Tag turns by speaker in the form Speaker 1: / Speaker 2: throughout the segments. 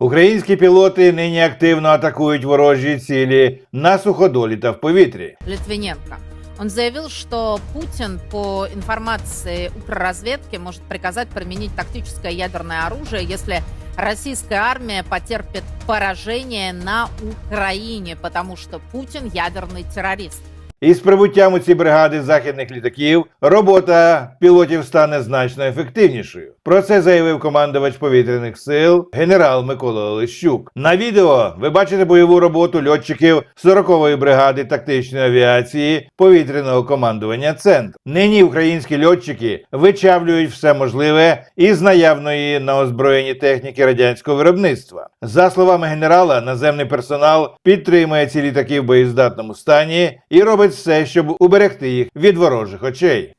Speaker 1: Українські пілоти нині активно атакують ворожі цілі на суходолі та в повітрі.
Speaker 2: Литвиненко. Он заявил, что Путин, по информации Укрразведки, может приказать применить тактическое ядерное оружие, если российская армия потерпит поражение на Украине, потому что Путин ядерный террорист.
Speaker 1: Із прибуттям у ці бригади західних літаків робота пілотів стане значно ефективнішою. Про це заявив командувач повітряних сил генерал Микола Олещук. На відео ви бачите бойову роботу льотчиків 40-ї бригади тактичної авіації повітряного командування Центр. Нині українські льотчики вичавлюють все можливе із наявної на озброєнні техніки радянського виробництва. За словами генерала, наземний персонал підтримує ці літаки в боєздатному стані і робить все, щоб уберегти їх від ворожих очей.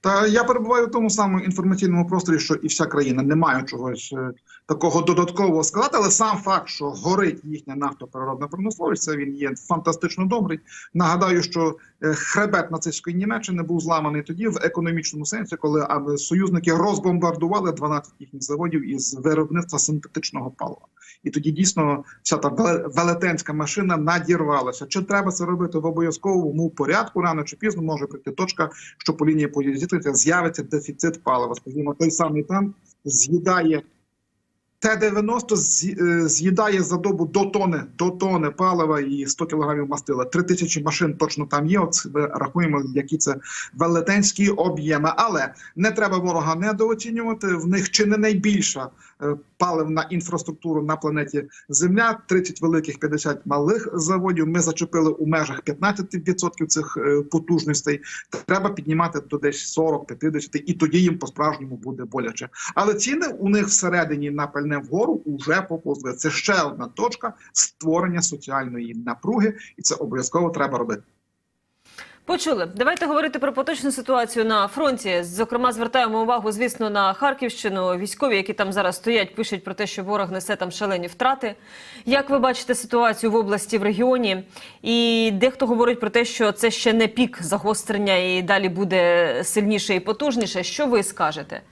Speaker 3: Та я перебуваю в тому самому інформаційному просторі, що і вся країна не маю чогось е, такого додаткового сказати, але сам факт, що горить їхня нафтопереробна промисловість, він є фантастично добрий. Нагадаю, що е, хребет нацистської Німеччини був зламаний тоді в економічному сенсі, коли союзники розбомбардували 12 їхніх заводів із виробництва синтетичного палива. І тоді дійсно вся та велетенська машина надірвалася. Чи треба це робити в обов'язковому порядку? Рано чи пізно може прийти точка, що по лінії зіткнення з'явиться дефіцит палива. Скажімо, той самий танк з'їдає. Т-90 е, з'їдає за добу до тони, до тони палива і 100 кілограмів мастила. Три тисячі машин точно там є. От ми рахуємо, які це велетенські об'єми. Але не треба ворога недооцінювати. В них чи не найбільша е, паливна інфраструктура на планеті Земля. 30 великих, 50 малих заводів. Ми зачепили у межах 15% цих е, потужностей. Треба піднімати до десь 40-50, і тоді їм по-справжньому буде боляче. Але ціни у них всередині на пальне вгору вже поповзли. Це ще одна точка створення соціальної напруги, і це обов'язково треба робити.
Speaker 4: Почули. Давайте говорити про поточну ситуацію на фронті. Зокрема, звертаємо увагу, звісно, на Харківщину. Військові, які там зараз стоять, пишуть про те, що ворог несе там шалені втрати. Як ви бачите ситуацію в області в регіоні? І дехто говорить про те, що це ще не пік загострення і далі буде сильніше і потужніше. Що ви скажете?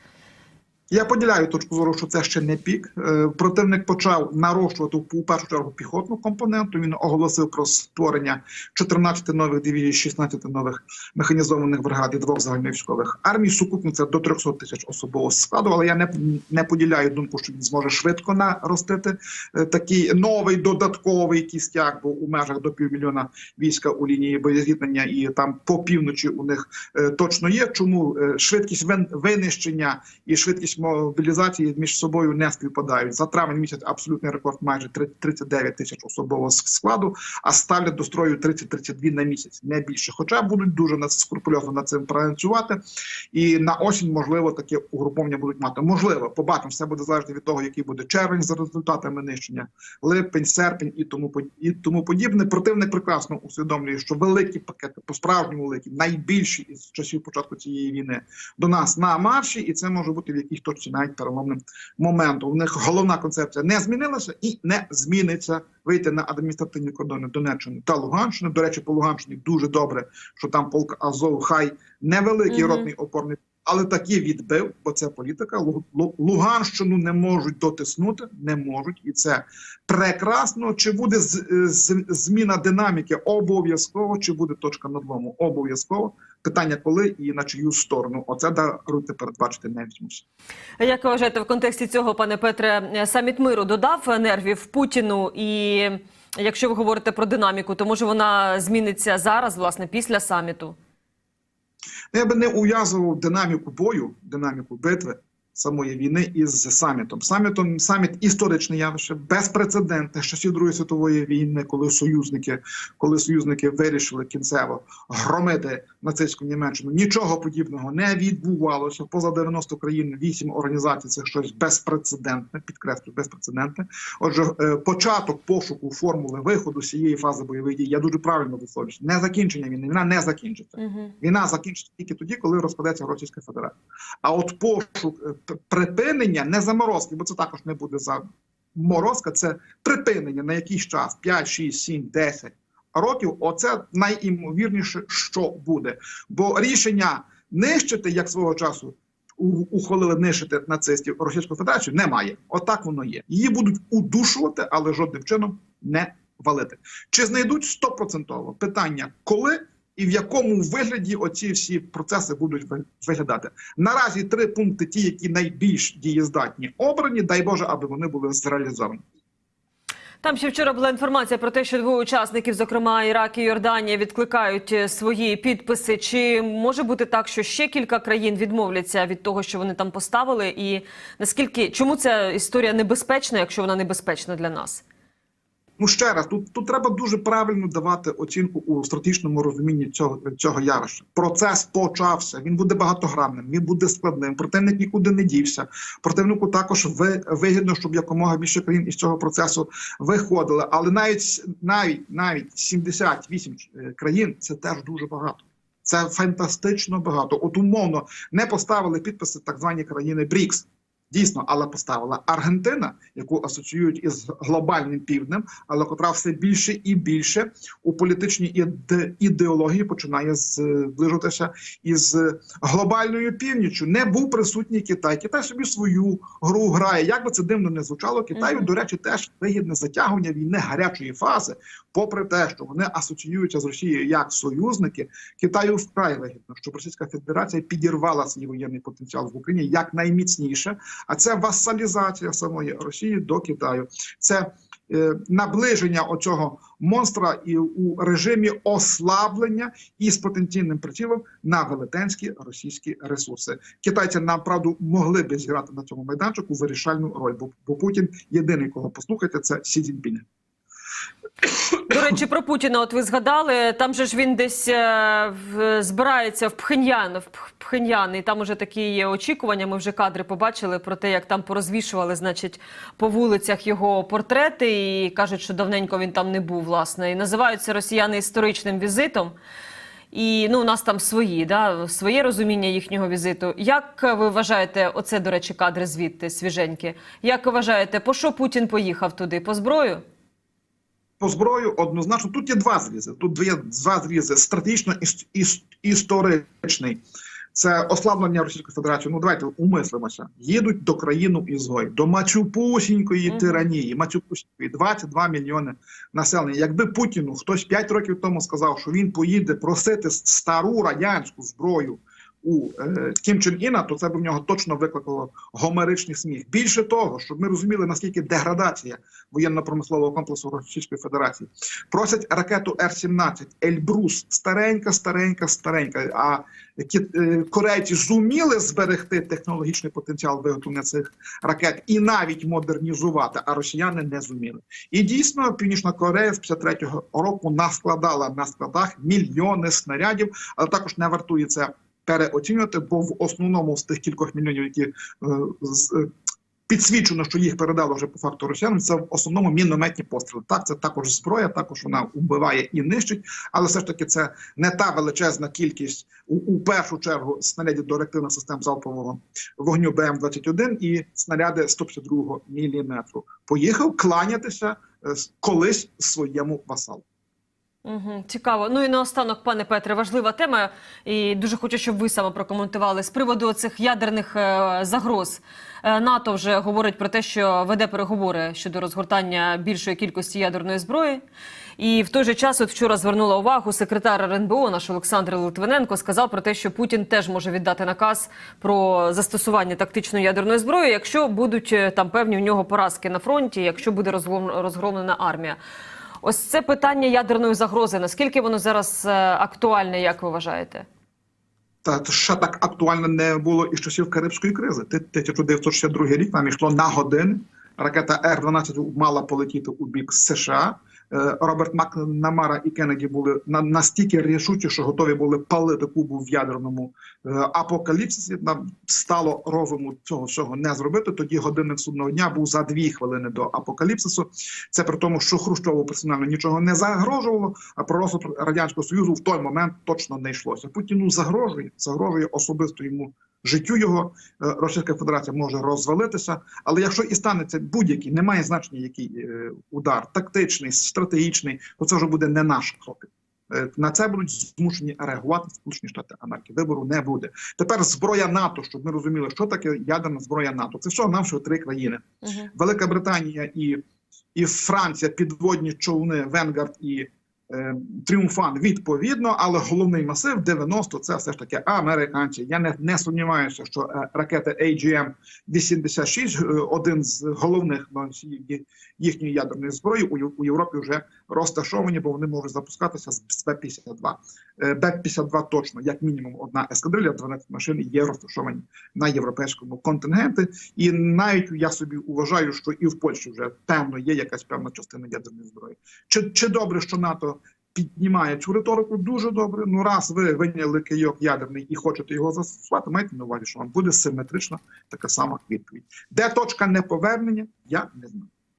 Speaker 3: Я поділяю точку зору, що це ще не пік. Е, Противник почав нарощувати у першу чергу піхотну компоненту. Він оголосив про створення 14 нових дивізій, 16 нових механізованих бригад і двох загальновійськових армій. Сукупно це до 300 тисяч особового складу. Але я не, не поділяю думку, що він зможе швидко наростити е, такий новий додатковий кістяк, бо у межах до півмільйона війська у лінії боєзіткнення і там по півночі у них е, точно є. Чому швидкість винищення і швидкість мобілізації між собою не співпадають. За травень місяць абсолютний рекорд майже три- 39 тисяч особового складу, а ставлять до строю 30-32 на місяць, не більше. Хоча будуть дуже скрупульозно над цим працювати, і на осінь можливо таке угруповання будуть мати. Можливо, побачимо, все буде залежати від того, який буде червень за результатами нищення, липень, серпень і тому і тому подібне. Противник прекрасно усвідомлює, що великі пакети по справжньому великі, найбільші із часів початку цієї війни до нас на марші, і це може бути в якійсь точці навіть переломним моментом. У них головна концепція не змінилася і не зміниться вийти на адміністративні кордони Донеччини та Луганщини. До речі, по Луганщині дуже добре, що там полк Азов хай невеликий
Speaker 4: Мгм.
Speaker 3: ротний опорний. Але таки відбив, бо це політика. Лу- Лу- Луганщину не можуть дотиснути, не можуть, і це прекрасно. Чи буде зміна динаміки? Обов'язково, чи буде точка надлому? Обов'язково. Питання коли і на чию сторону. Оце даруйте передбачити не візьмуся.
Speaker 4: Як ви вважаєте в контексті цього, пане Петре, саміт миру додав нервів Путіну? І якщо ви говорите про динаміку, то може вона зміниться зараз, власне, після саміту?
Speaker 3: Я би не ув'язував динаміку бою, динаміку битви самої війни із самітом. Самітом саміт історичне явище, безпрецедентне з часів Другої світової війни, коли союзники, коли союзники вирішили кінцево громити нацистську Німеччину. Нічого подібного не відбувалося. Поза 90 країн, 8 організацій це щось безпрецедентне, підкреслю, безпрецедентне. Отже, е, початок пошуку формули виходу з цієї фази бойових дій, я дуже правильно висловлююсь. Не закінчення війни, війна не закінчиться. Війна закінчиться тільки тоді, коли розпадеться Російська Федерація. А от пошук е, припинення, не заморозки, бо це також не буде за морозка, це припинення на якийсь час 5, 6, 7, 10 років. Оце найімовірніше, що буде. Бо рішення нищити, як свого часу ухвалили нищити нацистів Російську Федерацію, немає. Отак воно є. Її будуть удушувати, але жодним чином не валити. Чи знайдуть стопроцентово питання, коли і в якому вигляді оці всі процеси будуть виглядати? Наразі три пункти, ті, які найбільш дієздатні, обрані. Дай Боже, аби вони були зреалізовані.
Speaker 4: Там ще вчора була інформація про те, що двоє учасників, зокрема Ірак і Йорданія, відкликають е, свої підписи. Чи може бути так, що ще кілька країн відмовляться від того, що вони там поставили? І наскільки чому ця історія небезпечна, якщо вона небезпечна для нас?
Speaker 3: Ну ще раз, тут, тут треба дуже правильно давати оцінку у стратегічному розумінні цього, цього явища. Процес почався. Він буде багатогранним, він буде складним. Противник нікуди не дівся. Противнику також ви, вигідно, щоб якомога більше країн із цього процесу виходили. Але навіть навіть навіть 78 країн це теж дуже багато. Це фантастично багато. От умовно не поставили підписи так звані країни БРІКС. Дійсно, але поставила Аргентина, яку асоціюють із глобальним півднем, але котра все більше і більше у політичній іде- ідеології починає зближуватися із глобальною північчю. Не був присутній Китай. Китай собі свою гру грає. Як би це дивно не звучало, Китаю,
Speaker 4: Мгм.
Speaker 3: до речі, теж вигідне затягування війни гарячої фази, попри те, що вони асоціюються з Росією як союзники. Китаю вкрай вигідно, щоб Російська Федерація підірвала свій воєнний потенціал в Україні як найміцніше. А це васалізація самої Росії до Китаю. Це е, наближення оцього монстра і у режимі ослаблення із потенційним прицілом на велетенські російські ресурси. Китайці направду могли би зіграти на цьому майданчику вирішальну роль, бо, бо Путін єдиний, кого послухайте, це Сі Цзіньпінь.
Speaker 4: До речі, про Путіна, от ви згадали, там же ж він десь е, збирається в Пхеньян, в Пх- Пхеньян, і там уже такі є очікування. Ми вже кадри побачили про те, як там порозвішували, значить, по вулицях його портрети, і кажуть, що давненько він там не був, власне. І називаються росіяни історичним візитом. І ну, у нас там свої, да, своє розуміння їхнього візиту. Як ви вважаєте, оце, до речі, кадри звідти свіженькі? Як ви вважаєте, по що Путін поїхав туди? По зброю?
Speaker 3: По зброю однозначно тут є два зрізи. Тут є два зрізи: стратегічно іс- іс- історичний. Це ослаблення Російської Федерації. Ну давайте умислимося. Їдуть до країни ізгой, до Мачупусінької тиранії. Мачупусінької 22 мільйони населення. Якби Путіну хтось 5 років тому сказав, що він поїде просити стару радянську зброю у е, Кім Чен Іна, то це б в нього точно викликало гомеричний сміх. Більше того, щоб ми розуміли наскільки деградація воєнно-промислового комплексу Російської Федерації. Просять ракету Р-17 Ельбрус, старенька, старенька, старенька. А е, корейці зуміли зберегти технологічний потенціал виготовлення цих ракет і навіть модернізувати, а росіяни не зуміли. І дійсно, Північна Корея з 53-го року наскладала на складах мільйони снарядів, але також не вартує це переоцінювати, бо в основному з тих кількох мільйонів, які е, з, е, підсвічено, що їх передало вже по факту росіянам, це в основному мінометні постріли. Так, це також зброя, також вона вбиває і нищить, але все ж таки це не та величезна кількість у, у першу чергу снарядів до реактивних систем залпового вогню БМ-21 і снаряди 152 міліметру. Поїхав кланятися е, колись своєму васалу.
Speaker 4: Угу, цікаво. Ну і наостанок, пане Петре, важлива тема, і дуже хочу, щоб ви саме прокоментували з приводу цих ядерних е, загроз. Е, НАТО вже говорить про те, що веде переговори щодо розгортання більшої кількості ядерної зброї. І в той же час, от вчора звернула увагу секретар РНБО, наш Олександр Литвиненко, сказав про те, що Путін теж може віддати наказ про застосування тактичної ядерної зброї, якщо будуть е, там певні в нього поразки на фронті, якщо буде розгром- розгромлена армія. Ось це питання ядерної загрози. Наскільки воно зараз е, актуальне, як ви вважаєте?
Speaker 3: Та ще так актуально не було із часів Карибської кризи. Ти- 1962 рік нам йшло на години. Ракета Р-12 мала полетіти у бік США. Е, Роберт Макнамара і Кеннеді були на настільки рішучі, що готові були палити Кубу в ядерному е, апокаліпсисі. Нам стало розуму цього всього не зробити. Тоді годинник судного дня був за дві хвилини до апокаліпсису. Це при тому, що Хрущову персонально нічого не загрожувало, а про розпад радянського союзу в той момент точно не йшлося. Путіну загрожує, загрожує особисто йому життю його. Е, Російська Федерація може розвалитися. Але якщо і станеться будь-який, немає значення, який е, удар, тактичний, стратегічний, то це вже буде не наш крок. Е, На це будуть змушені реагувати Сполучені Штати Америки. Вибору не буде. Тепер зброя НАТО, щоб ми розуміли, що таке ядерна зброя НАТО. Це всього навшого три країни:
Speaker 4: Угу.
Speaker 3: Велика Британія і, і Франція, підводні човни Венгард і Тріумфан відповідно, але головний масив 90 це все ж таки американці. Я не, не сумніваюся, що е, ракета AGM-86, е, один з головних носіїв їхньої ядерної зброї у Європі вже розташовані, бо вони можуть запускатися з з Б-52. Е, Б-52 точно, як мінімум, одна ескадрилья, 12 машин є розташовані на європейському контингенті. І навіть я собі вважаю, що і в Польщі вже певно є якась певна частина ядерної зброї. Чи, чи добре, що НАТО піднімає цю риторику? Дуже добре. Ну раз ви виняли кийок ядерний і хочете його застосувати, майте на увазі, що вам буде симетрична така сама відповідь. Де точка неповернення, я не знаю.